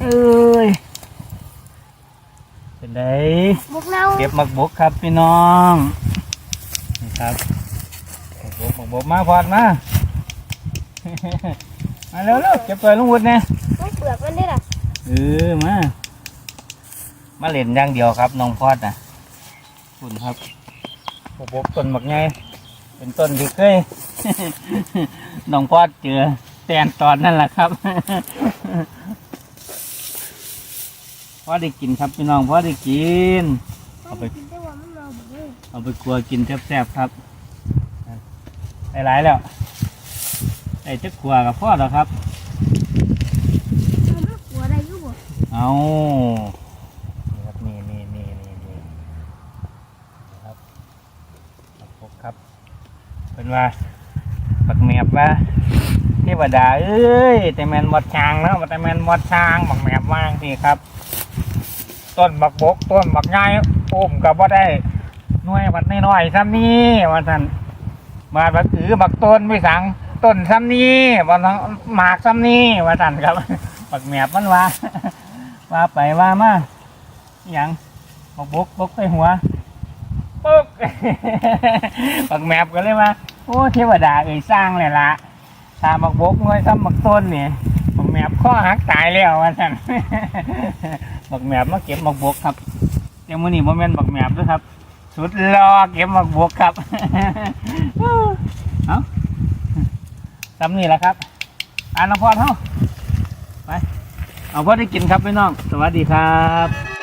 เอ้ยเป็นไดบุกเราเก็บหมักบุกครับพี่น้องนี่ครับหมักบกหมักบกมาพอดมา มาเร็วเร็เก็บไปลุงวุฒิเนี่ยไม่เปลือกมันได้หรอเออมามาเล่นอย่างเดียวครับน้องพอดนะคุณครับหมักบุกต้นหมักไงเป็นต้นที่เคยน้องพอดเจอแตนตอนนั่นแหละครับ อได้กินครับพี่น้องพอได้กิน เอาไป กินได้ว่ามันเราบอกเลยเอาไปกลัวกินแซ่บๆครับได้หลายแล้วไอ้เจ้าขัวกับพ่อแล้วครับมันกลัวได้อยุบเอานี่ครับนี่นี่นี่นี่นี่ครับพบครับเป็นว่าปักแมบว่าเทวดาเอ้ยแต่แมนมดช้างเนาะแต่แมนมดช้างบักแมบว่างนี่ครับ ต้นบักบกต้นบักง่ายโอมกับว่าได้หน่วยบัดน้อยๆซ้ำนี่ว่าท่านมาบักอือบักต้นไม่สังต้นซ้ำนี่บักหมากซ้ำนี่ว่าท่านครับบักแมบมันว่าว่าไปว่ามาอย่างบักบกบกใส่หัวปุ๊กบักแมบก็เลยว่าโอ้เทวดาเอ่ยสร้างเลยละตาบักบกหน้อยซ้ำบักต้นนี่ แมบข้อหักตายแล้วว่าท่านบักแมบมาเก็บบักบวกครับเดี๋ยวมื้อนี้บ่แม่นบักแมบด้วยครับ สุดรอเก็บบักบวกครับ เอ้าทำนี่แหละครับอ่านละพอดเฮาไป เอาพอได้กินครับพี่น้อง สวัสดีครับ